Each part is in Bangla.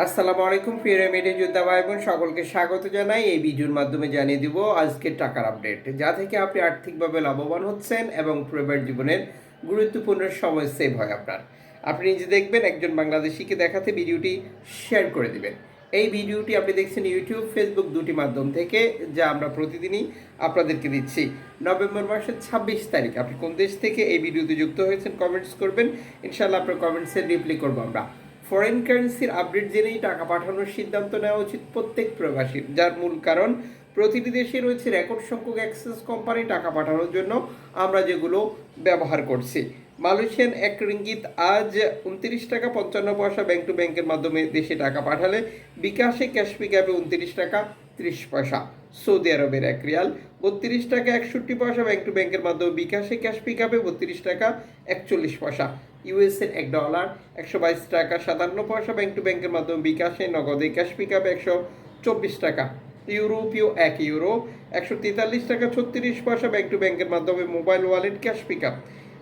আসসালামু আলাইকুম, প্রিয় মিডিয়া যোদ্ধা ভাই বোন সকলকে স্বাগত জানাই। এই ভিডিওর মাধ্যমে জানিয়ে দিব আজকের টাকার আপডেট, যা থেকে আপনি আর্থিকভাবে লাভবান হচ্ছেন এবং পরিবার জীবনের গুরুত্বপূর্ণ সময় সেভ হয় আপনার। আপনি নিজে দেখবেন, একজন বাংলাদেশিকে দেখাতে ভিডিওটি শেয়ার করে দিবেন। এই ভিডিওটি আপনি দেখছেন ইউটিউব ফেসবুক দুটি মাধ্যম থেকে, যা আমরা প্রতিদিনই আপনাদেরকে দিচ্ছি। নভেম্বর মাসের ছাব্বিশ তারিখ, আপনি কোন দেশ থেকে এই ভিডিওতে যুক্ত হয়েছেন কমেন্টস করবেন। ইনশাল্লাহ আপনার কমেন্টসের রিপ্লাই করব আমরা। ফরেন কারেন্সির আপডেট জেনেই টাকা পাঠানোর সিদ্ধান্ত নেওয়া উচিত প্রত্যেক প্রবাসীর, যার মূল কারণ প্রতিটি দেশে রয়েছে রেকর্ড সংখ্যক অ্যাক্সেস কোম্পানি টাকা পাঠানোর জন্য আমরা যেগুলো ব্যবহার করছি। মালয়েশিয়ান এক রিঙ্গিত আজ উনত্রিশ টাকা পঞ্চান্ন পয়সা ব্যাংক টু ব্যাংকের মাধ্যমে দেশে টাকা পাঠালে। বিকাশে ক্যাশ পিকআপে উনত্রিশ টাকা ত্রিশ পয়সা। সৌদি আরবের এক রিয়াল বত্রিশ টাকা একষট্টি পয়সা ব্যাংক টু ব্যাংকের মাধ্যমে বিকাশে ক্যাশ পিকআপে বত্রিশ টাকা একচল্লিশ পয়সা। ইউএসের এক ডলার একশো বাইশ টাকা সাতান্ন পয়সা ব্যাংক টু ব্যাংকের মাধ্যমে বিকাশে নগদে ক্যাশ পিকআপে একশো চব্বিশ টাকা। ইউরোপীয় এক ইউরো একশো তেতাল্লিশ টাকা ছত্রিশ পয়সা ব্যাংক টু ব্যাংকের মাধ্যমে মোবাইল ওয়ালেট ক্যাশ পিকআপ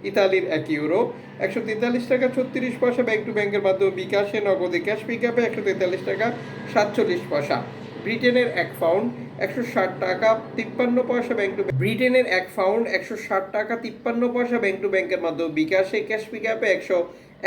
ইতালির এক ইউরো, একশো তেতাল্লিশ টাকা ছত্রিশ পয়সা ব্যাংক টু ব্যাংকের মাধ্যমে বিকাশে, নগদে ক্যাশ পিকআপে একশো তেতাল্লিশ টাকা সাতচল্লিশ পয়সা। ব্রিটেনের এক পাউন্ড একশো ষাট টাকা তিপ্পান্ন পয়সা ব্যাংক টু ব্রিটেনের এক পাউন্ড একশো ষাট টাকা তিপ্পান্ন পয়সা ব্যাংক টু ব্যাংকের মাধ্যমে বিকাশে ক্যাশ পিকআপে একশো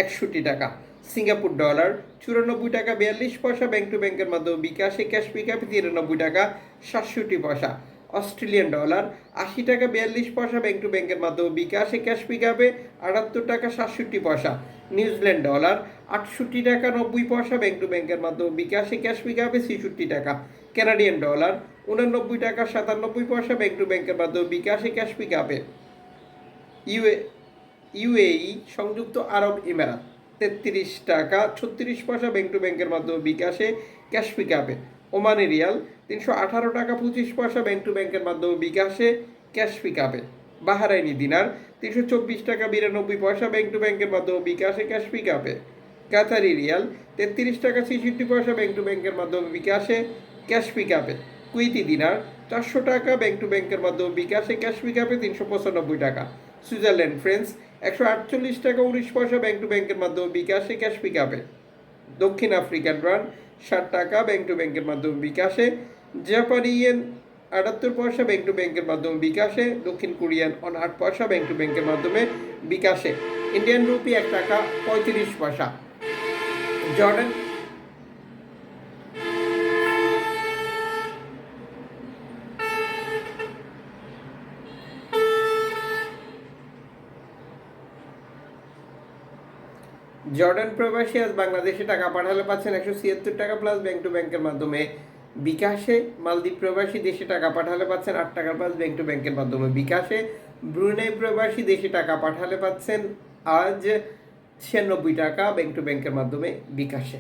একষট্টি টাকা। সিঙ্গাপুর ডলার, চুরানব্বই টাকা বিয়াল্লিশ পয়সা ব্যাংক টু ব্যাংকের মাধ্যমে বিকাশে ক্যাশ পিকআপে তিরানব্বই টাকা সাতষট্টি পয়সা। অস্ট্রেলিয়ান ডলার, আশি টাকা বিয়াল্লিশ পয়সা ব্যাংক টু ব্যাংকের মাধ্যমে বিকাশে ক্যাশ পিকআপে আটাত্তর টাকা সাতষট্টি পয়সা। নিউজিল্যান্ড ডলার আটষট্টি টাকা নব্বই পয়সা ব্যাংক টু ব্যাংকের মাধ্যমে বিকাশে ক্যাশ পিকআপে ছেষট্টি টাকা। কানাডিয়ান ডলার উনানব্বই টাকা সাতানব্বই পয়সা ব্যাংক টু ব্যাংকের মাধ্যমে বিকাশে ক্যাশ পিকআপে ইউএ ইউএই সংযুক্ত আরব ইমারাত তেত্রিশ টাকা ছত্রিশ পয়সা ব্যাংক টু ব্যাংকের মাধ্যমে বিকাশে ক্যাশ পিকআপে ওমানি রিয়াল তিনশো আঠারো টাকা পঁচিশ পয়সা ব্যাংক টু ব্যাংকের মাধ্যমে বিকাশে ক্যাশ পিকআপে। বাহারাইনি দিনার তিনশো চব্বিশ টাকা বিরানব্বই পয়সা ব্যাংক টু ব্যাংকের মাধ্যমে বিকাশে ক্যাশ পিকআপে। কাতারি রিয়াল তেত্রিশ টাকা ছেষট্টি পয়সা ব্যাংক টু ব্যাংকের মাধ্যমে বিকাশে ক্যাশ পিকআপে। কুইতি দিনার চারশো টাকা ব্যাংক টু ব্যাংকের মাধ্যমে বিকাশে ক্যাশ পিকআপে তিনশো পঁচানব্বই টাকা। সুইজারল্যান্ড ফ্রেন্স একশো আটচল্লিশ টাকা উনিশ পয়সা ব্যাংক টু ব্যাংকের মাধ্যমে বিকাশে ক্যাশ পিকআপে। দক্ষিণ আফ্রিকান রান, ষাট টাকা ব্যাংক টু ব্যাংকের মাধ্যমে বিকাশে জাপানি ইয়েন আটাত্তর পয়সা ব্যাংক টু ব্যাংকের মাধ্যমে বিকাশে, দক্ষিণ কোরিয়ান অন আট পয়সা ব্যাংক টু ব্যাংকের মাধ্যমে বিকাশে। ইন্ডিয়ান রুপি এক টাকা পঁয়ত্রিশ পয়সা। জর্ডান জর্ডান প্রবাসী আজ বাংলাদেশে টাকা পাঠালে পাচ্ছেন একশো ছিয়াত্তর টাকা প্লাস ব্যাংক টু ব্যাংকের মাধ্যমে। বিকাশে মালদ্বীপ প্রবাসী দেশে টাকা পাঠালে পাচ্ছেন আট টাকা প্লাস ব্যাংক টু ব্যাংকের মাধ্যমে। বিকাশে ব্রুনে প্রবাসী দেশে টাকা পাঠালে পাচ্ছেন আজ ছিয়ানব্বই টাকা ব্যাংক টু ব্যাংকের মাধ্যমে বিকাশে।